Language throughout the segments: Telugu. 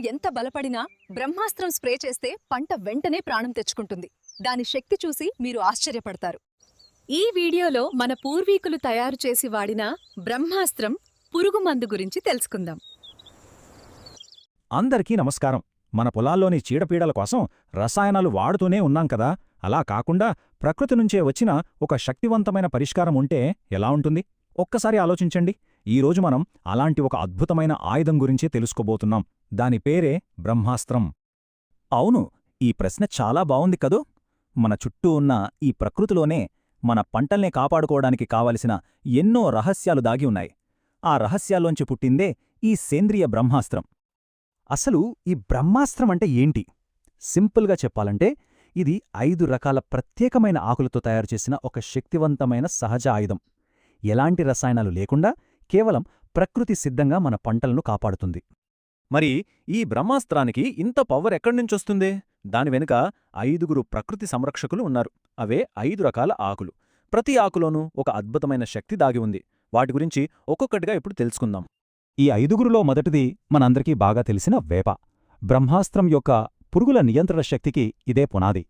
ఎంత బలపడినా బ్రహ్మాస్త్రం స్ప్రే చేస్తే పంట వెంటనే ప్రాణం తెచ్చుకుంటుంది. దాని శక్తి చూసి మీరు ఆశ్చర్యపడతారు. ఈ వీడియోలో మన పూర్వీకులు తయారు చేసి వాడిన బ్రహ్మాస్త్రం పురుగుమందు గురించి తెలుసుకుందాం. అందరికీ నమస్కారం. మన పొలాల్లోని చీడపీడల కోసం రసాయనాలు వాడుతూనే ఉన్నాం కదా. అలా కాకుండా ప్రకృతి నుంచే వచ్చిన ఒక శక్తివంతమైన పరిష్కారం ఉంటే ఎలా ఉంటుంది? ఒక్కసారి ఆలోచించండి. ఈరోజు మనం అలాంటి ఒక అద్భుతమైన ఆయుధం గురించే తెలుసుకోబోతున్నాం. దాని పేరే బ్రహ్మాస్త్రం. అవును ఈ ప్రశ్న చాలా బావుంది కదూ? మన చుట్టూ ఉన్న ఈ ప్రకృతిలోనే మన పంటల్నే కాపాడుకోవడానికి కావలసిన ఎన్నో రహస్యాలు దాగి ఉన్నాయి. ఆ రహస్యాల్లోంచి పుట్టిందే ఈ సేంద్రియ బ్రహ్మాస్త్రం. అసలు ఈ బ్రహ్మాస్త్రం అంటే ఏంటి? సింపుల్గా చెప్పాలంటే ఇది ఐదు రకాల ప్రత్యేకమైన ఆకులతో తయారుచేసిన ఒక శక్తివంతమైన సహజ ఆయుధం. ఎలాంటి రసాయనాలు లేకుండా కేవలం ప్రకృతి సిద్ధంగా మన పంటలను కాపాడుతుంది. మరి ఈ బ్రహ్మాస్త్రానికి ఇంత పవర్ ఎక్కడ్నుంచొస్తుందే దాని వెనుక ఐదుగురు ప్రకృతి సంరక్షకులు ఉన్నారు. అవే ఐదు రకాల ఆకులు. ప్రతి ఆకులోనూ ఒక అద్భుతమైన శక్తి దాగి ఉంది. వాటి గురించి ఒక్కొక్కటిగా ఇప్పుడు తెలుసుకుందాం. ఈ ఐదుగురులో మొదటిది మనందరికీ బాగా తెలిసిన వేప. బ్రహ్మాస్త్రం యొక్క పురుగుల నియంత్రణ శక్తికి ఇదే పునాది.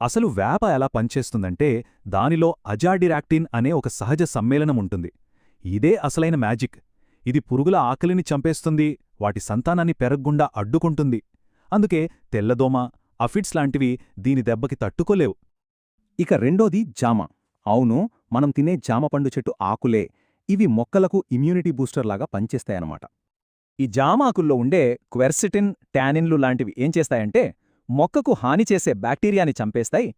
అసలు వేప ఎలా పనిచేస్తుందంటే దానిలో అజాడిరాక్టిన్ అనే ఒక సహజ సమ్మేళనం ఉంటుంది. ఇదే అసలైన మ్యాజిక్. ఇది పురుగుల ఆకలిని చంపేస్తుంది వాటి సంతానాన్ని పెరగకుండా అడ్డుకుంటుంది. అందుకే తెల్లదోమ అఫిడ్స్ లాంటివి దీని దెబ్బకి తట్టుకోలేవు. ఇక రెండోది జామ. అవును మనం తినే జామ పండు చెట్టు ఆకులే ఇవి మొక్కలకు ఇమ్యూనిటీ బూస్టర్లాగా పనిచేస్తాయన్నమాట. ఈ జామ ఆకుల్లో ఉండే క్వెర్సిటిన్ టానిన్లు లాంటివి ఏం చేస్తాయంటే మొక్కకు హాని చేసే బ్యాక్టీరియాని చంపేస్తాయి.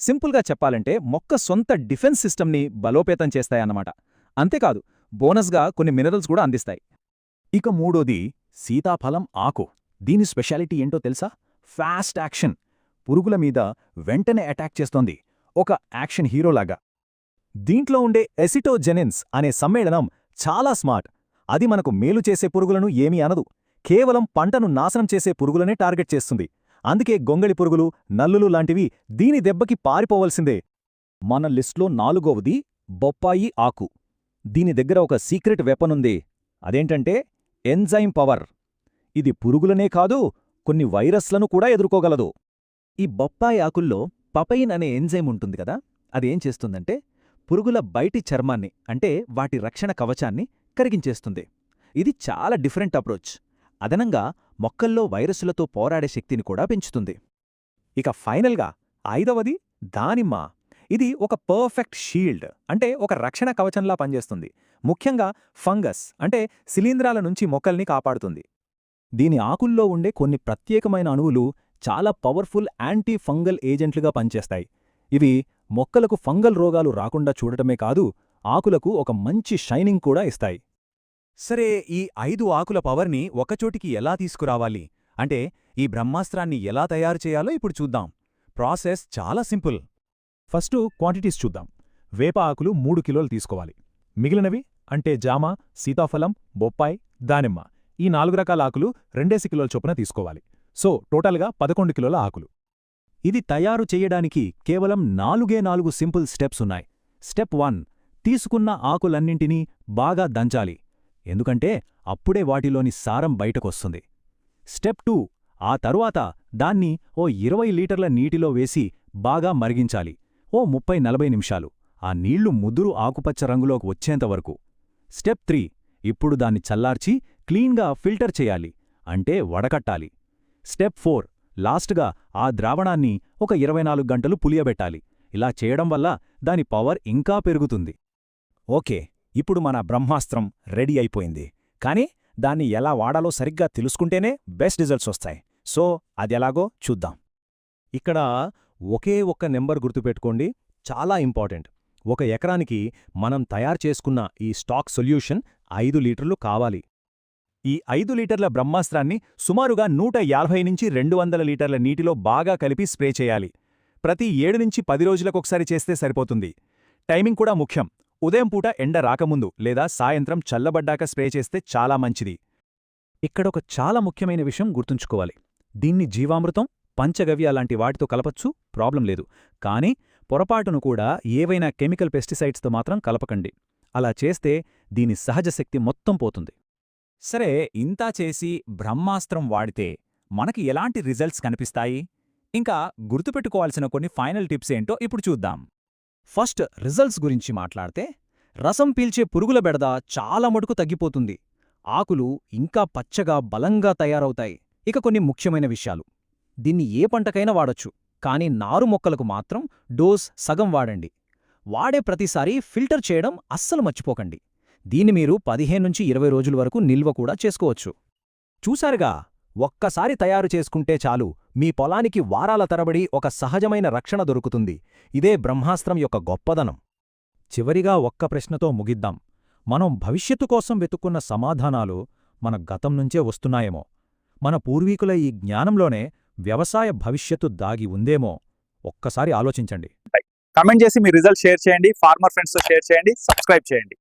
సింపుల్గా చెప్పాలంటే మొక్క సొంత డిఫెన్స్ సిస్టమ్ని బలోపేతం చేస్తాయన్నమాట. అంతేకాదు బోనస్గా కొన్ని మినరల్స్ కూడా అందిస్తాయి. ఇక మూడోది సీతాఫలం ఆకు. దీని స్పెషాలిటీ ఏంటో తెలుసా? Fast action. పురుగుల మీద వెంటనే అటాక్ చేస్తోంది. ఒక యాక్షన్ హీరోలాగా. దీంట్లో ఉండే ఎసిటోజెనిన్స్ అనే సమ్మేళనం చాలా స్మార్ట్. అది మనకు మేలు చేసే పురుగులను ఏమీ అనదు. కేవలం పంటను నాశనం చేసే పురుగులనే టార్గెట్ చేస్తుంది. అందుకే గొంగళి పురుగులు నల్లులు లాంటివి దీని దెబ్బకి పారిపోవలసిందే. మన లిస్ట్లో నాలుగవది బొప్పాయి ఆకు. దీని దగ్గర ఒక సీక్రెట్ వెపనుంది. అదేంటంటే ఎంజైమ్ పవర్. ఇది పురుగులనే కాదు కొన్ని వైరస్లను కూడా ఎదుర్కోగలదు. ఈ బొప్పాయి ఆకుల్లో పపయిన్ అనే ఎంజైమ్ ఉంటుంది కదా అదేం చేస్తుందంటే పురుగుల బయటి చర్మాన్ని అంటే వాటి రక్షణ కవచాన్ని కరిగించేస్తుంది. ఇది చాలా డిఫరెంట్ అప్రోచ్. అదనంగా మొక్కల్లో వైరస్సులతో పోరాడే శక్తిని కూడా పెంచుతుంది. ఇక ఫైనల్గా ఐదవది దానిమ్మ. ఇది ఒక పర్ఫెక్ట్ షీల్డ్ అంటే ఒక రక్షణ కవచంలా పనిచేస్తుంది. ముఖ్యంగా ఫంగస్ అంటే శిలీంధ్రాల నుంచి మొక్కల్ని కాపాడుతుంది. దీని ఆకుల్లో ఉండే కొన్ని ప్రత్యేకమైన అణువులు చాలా పవర్ఫుల్ యాంటీ ఫంగల్ ఏజెంట్లుగా పనిచేస్తాయి. ఇవి మొక్కలకు ఫంగల్ రోగాలు రాకుండా చూడటమే కాదు ఆకులకు ఒక మంచి షైనింగ్ కూడా ఇస్తాయి. సరే ఈ ఐదు ఆకుల పవర్ని ఒకచోటికి ఎలా తీసుకురావాలి? అంటే ఈ బ్రహ్మాస్త్రాన్ని ఎలా తయారు చేయాలో ఇప్పుడు చూద్దాం. ప్రాసెస్ చాలా సింపుల్. ఫస్టు క్వాంటిటీస్ చూద్దాం. వేప ఆకులు మూడు కిలోలు తీసుకోవాలి. మిగిలినవి అంటే జామ సీతాఫలం బొప్పాయి దానిమ్మ. ఈ నాలుగు రకాల ఆకులు రెండేసి కిలోల చొప్పున తీసుకోవాలి. సో టోటల్గా పదకొండు కిలోల ఆకులు. ఇది తయారు చెయ్యడానికి కేవలం నాలుగే నాలుగు సింపుల్ స్టెప్స్ ఉన్నాయి. స్టెప్ వన్ తీసుకున్న ఆకులన్నింటినీ బాగా దంచాలి. ఎందుకంటే అప్పుడే వాటిలోని సారం బయటకొస్తుంది. స్టెప్ టూ ఆ తరువాత దాన్ని ఓ ఇరవై లీటర్ల నీటిలో వేసి బాగా మరిగించాలి. ఓ ముప్పై నలభై నిమిషాలు. ఆ నీళ్ళు ముదురు ఆకుపచ్చ రంగులోకి వచ్చేంతవరకు స్టెప్ త్రీ ఇప్పుడు దాన్ని చల్లార్చి క్లీన్గా ఫిల్టర్ చేయాలి. అంటే వడకట్టాలి. స్టెప్ ఫోర్ లాస్ట్గా ఆ ద్రావణాన్ని ఒక ఇరవై నాలుగు గంటలు పులియబెట్టాలి. ఇలా చేయడం వల్ల దాని పవర్ ఇంకా పెరుగుతుంది. ఓకే. ఇప్పుడు మన బ్రహ్మాస్త్రం రెడీ అయిపోయింది. కానీ దాన్ని ఎలా వాడాలో సరిగ్గా తెలుసుకుంటేనే బెస్ట్ రిజల్ట్స్ వస్తాయి. సో అదెలాగో చూద్దాం. ఇక్కడ ఒకే ఒక్క నెంబర్ గుర్తుపెట్టుకోండి. చాలా ఇంపార్టెంట్. ఒక ఎకరానికి మనం తయారు చేసుకున్న ఈ స్టాక్ సొల్యూషన్ ఐదు లీటర్లు కావాలి. ఈ ఐదు లీటర్ల బ్రహ్మాస్త్రాన్ని సుమారుగా నూట యాభై నుంచి రెండు వందల లీటర్ల నీటిలో బాగా కలిపి స్ప్రే చేయాలి. ప్రతి ఏడు నుంచి పది రోజులకొకసారి చేస్తే సరిపోతుంది. టైమింగ్ కూడా ముఖ్యం. ఉదయం పూట ఎండ రాకముందు లేదా సాయంత్రం చల్లబడ్డాక స్ప్రే చేస్తే చాలా మంచిది. ఇక్కడొక చాలా ముఖ్యమైన విషయం గుర్తుంచుకోవాలి. దీన్ని జీవామృతం పంచగవ్య లాంటి వాటితో కలపచ్చు ప్రాబ్లం లేదు. కానీ పొరపాటును కూడా ఏవైనా కెమికల్ పెస్టిసైడ్స్తో మాత్రం కలపకండి. అలా చేస్తే దీని సహజ శక్తి మొత్తం పోతుంది. సరే ఇంతా చేసి బ్రహ్మాస్త్రం వాడితే మనకి ఎలాంటి రిజల్ట్స్ కనిపిస్తాయి? ఇంకా గుర్తుపెట్టుకోవాల్సిన కొన్ని ఫైనల్ టిప్స్ ఏంటో ఇప్పుడు చూద్దాం. ఫస్ట్ రిజల్ట్స్ గురించి మాట్లాడితే రసం పీల్చే పురుగుల బెడద చాలా మటుకు తగ్గిపోతుంది. ఆకులు ఇంకా పచ్చగా బలంగా తయారవుతాయి. ఇక కొన్ని ముఖ్యమైన విషయాలు. దీన్ని ఏ పంటకైనా వాడొచ్చు కానీ నారు మొక్కలకు మాత్రం డోస్ సగం వాడండి. వాడే ప్రతిసారి ఫిల్టర్ చేయడం అస్సలు మర్చిపోకండి. దీన్ని మీరు పదిహేను నుంచి ఇరవై రోజుల వరకు నిల్వ కూడా చేసుకోవచ్చు. చూశారుగా ఒక్కసారి తయారు చేసుకుంటే చాలు మీ పొలానికి వారాల తరబడి ఒక సహజమైన రక్షణ దొరుకుతుంది. ఇదే బ్రహ్మాస్త్రం యొక్క గొప్పదనం. చివరిగా ఒక్క ప్రశ్నతో ముగిద్దాం. మనం భవిష్యత్తు కోసం వెతుక్కున్న సమాధానాలు మన గతం నుంచే వస్తున్నాయేమో. మన పూర్వీకుల ఈ జ్ఞానంలోనే వ్యవసాయ భవిష్యత్తు దాగి ఉందేమో. ఒక్కసారి ఆలోచించండి. కమెంట్ చేసి మీ రిజల్ట్ షేర్ చేయండి. ఫార్మర్ ఫ్రెండ్స్తో షేర్ చేయండి. సబ్స్క్రైబ్ చేయండి.